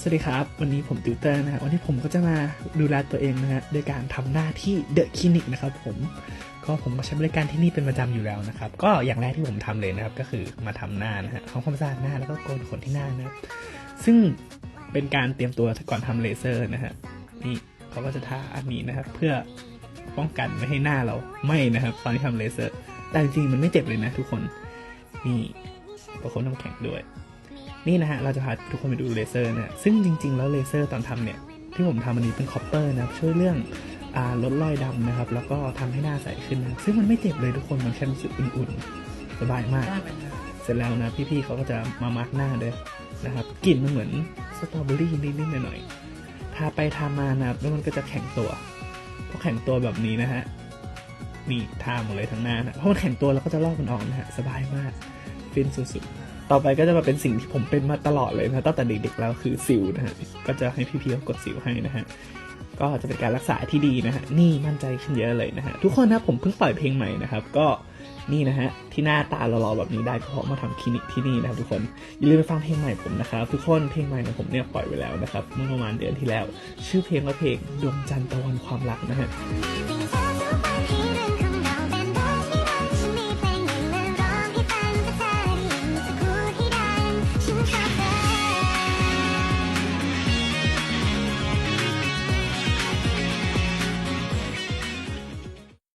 สวัสดีครับ วันนี้ผมติวเตอร์นะฮะวันนี้ผมก็จะมาดูแลตัวเองนะฮะโดยการทำหน้าที่เดอะคลินิกนะครับผมก็ผมก็ใช้บริการที่นี่เป็นประจำอยู่แล้วนะครับ ก็อย่างแรกที่ผมทำเลยนะครับ ก็คือมาทำหน้านะฮะทำความสะอาดหน้าแล้วก็โกนขนที่หน้านะครับซึ่งเป็นการเตรียมตัวก่อนทำเลเซอร์นะฮะนี่เขาก็จะทาอันนี้นะครับ เพื่อป้องกันไม่ให้หน้าเราไหม้นะครับ ตอนที่ทำเลเซอร์ แต่จริงๆมันไม่เจ็บเลยนะทุกคนนี่ประคบน้ำแข็งด้วย นี่นะฮะเราจะพาทุกคนไปดูเลเซอร์นะฮะซึ่งจริง ๆ แล้วเลเซอร์ตอนทำเนี่ยที่ผมทำอันนี้เป็นคอปเปอร์นะครับช่วยเรื่องอ่าลดรอยดำนะครับ แล้วก็ทำให้หน้าใสขึ้นนะซึ่งมันไม่เจ็บเลยทุกคนมันแค่รู้สึกอุ่นๆสบายมาก เสร็จแล้วนะพี่ๆเขาก็จะมามาร์กหน้าด้วยนะครับกลิ่นมันเหมือนสตรอเบอรี่นิดๆหน่อยๆทาไปทามานะครับแล้วมันก็จะแข็งตัวพอแข็งตัวแบบนี้นะฮะนี่ทาหมดเลยทั้งหน้านะเพราะมันแข็งตัวเราก็จะลอกมันออกนะฮะสบายมากฟินสุดๆ ต่อไปก็จะมาเป็นสิ่งที่ผมเป็นมาตลอดเลยนะตั้งแต่เด็กๆแล้วคือสิวนะฮะก็จะให้พี่ๆเขากดสิวให้นะฮะก็จะเป็นการรักษาที่ดีนะฮะนี่มั่นใจขึ้นเยอะเลยนะฮะทุกคนนะผมเพิ่งปล่อยเพลงใหม่นะครับ ก็นี่นะฮะที่หน้าตาหล่อๆแบบนี้ได้ก็เพราะมาทำคลินิกที่นี่นะครับทุกคนอย่าลืมไปฟังเพลงใหม่ผมนะครับทุกคนเพลงใหม่ของผมเนี่ยปล่อยไว้แล้วนะครับเมื่อประมาณเดือนที่แล้ว ชื่อเพลงว่าเพลงดวงจันทร์ตะวันความรักนะฮะ